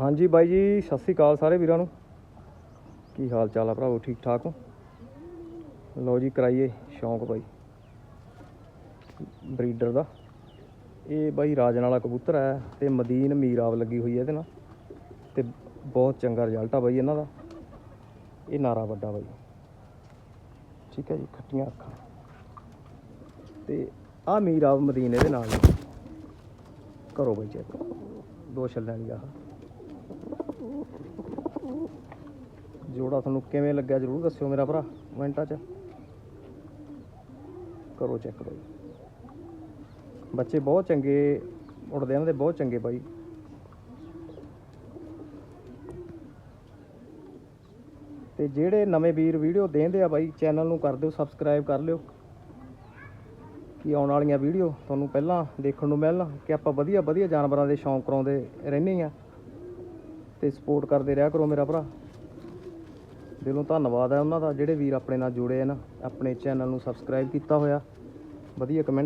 ਹਾਂਜੀ ਬਾਈ ਜੀ, ਸਤਿ ਸ੍ਰੀ ਅਕਾਲ ਸਾਰੇ ਵੀਰਾਂ ਨੂੰ। ਕੀ ਹਾਲ ਚਾਲ ਆ ਭਰਾਵੋ, ਠੀਕ ਠਾਕ ਹੋ? ਲਓ ਜੀ, ਕਰਾਈਏ ਸ਼ੌਂਕ ਬਾਈ। ਬਰੀਡਰ ਦਾ। ਇਹ ਬਾਈ ਰਾਜਨ ਵਾਲਾ ਕਬੂਤਰ ਹੈ ਤੇ ਮਦੀਨ ਮੀਰਾਬ ਲੱਗੀ ਹੋਈ ਹੈ ਇਹਦੇ ਨਾਲ। ਤੇ ਬਹੁਤ ਚੰਗਾ ਰਿਜ਼ਲਟ ਆ ਬਾਈ ਇਹਨਾਂ ਦਾ। ਇਹ ਨਾਰਾ ਵੱਡਾ ਬਾਈ। ਠੀਕ ਹੈ ਜੀ, ਖੱਟੀਆਂ ਅੱਖਾਂ। ਤੇ ਆ ਮੀਰਾਬ ਮਦੀਨ ਇਹਦੇ ਨਾਲ। ਕਰੋ ਬਾਈ ਚੈੱਕ ਦੋ ਛੱਲਿਆਂ ਵਾਲੀ ਆਹ ਜੋੜਾ ਤੁਹਾਨੂੰ ਕਿਵੇਂ ਲੱਗਿਆ ਜਰੂਰ ਦੱਸਿਓ ਮੇਰਾ ਭਰਾ, ਕਮੈਂਟਾਂ 'ਚ। ਕਰੋ ਚੈੱਕ ਬਾਈ। ਬੱਚੇ ਬਹੁਤ ਚੰਗੇ ਉੜਦੇ ਇਹਨਾਂ ਦੇ ਬਹੁਤ ਚੰਗੇ ਬਾਈ। ਤੇ ਜਿਹੜੇ ਨਵੇਂ ਵੀਰ ਵੀਡੀਓ ਦੇਖਦੇ ਆ ਬਾਈ, ਚੈਨਲ ਨੂੰ ਕਰ ਦਿਓ ਸਬਸਕ੍ਰਾਈਬ ਕਰ ਲਿਓ। ਕਿ ਆਉਣ ਵਾਲੀਆਂ ਵੀਡੀਓ ਤੁਹਾਨੂੰ ਪਹਿਲਾਂ ਦੇਖਣ ਨੂੰ ਮਿਲਣ, ਕਿ ਆਪਾਂ ਵਧੀਆ ਵਧੀਆ ਜਾਨਵਰਾਂ ਦੇ ਸ਼ੌਂਕ ਕਰਾਉਂਦੇ ਰਹਿੰਦੇ ਆ। ਤੇ ਸਪੋਰਟ ਕਰਦੇ ਰਿਹਾ ਕਰੋ ਮੇਰਾ ਭਰਾ। ਦਿਲੋਂ ਧੰਨਵਾਦ ਹੈ ਉਹਨਾਂ ਦਾ, ਜਿਹੜੇ ਵੀਰ ਆਪਣੇ ਨਾਲ ਜੁੜੇ ਆ ਨਾ, ਆਪਣੇ ਚੈਨਲ ਨੂੰ ਸਬਸਕ੍ਰਾਈਬ ਕੀਤਾ ਹੋਇਆ। ਵਧੀਆ ਕਮੈਂਟ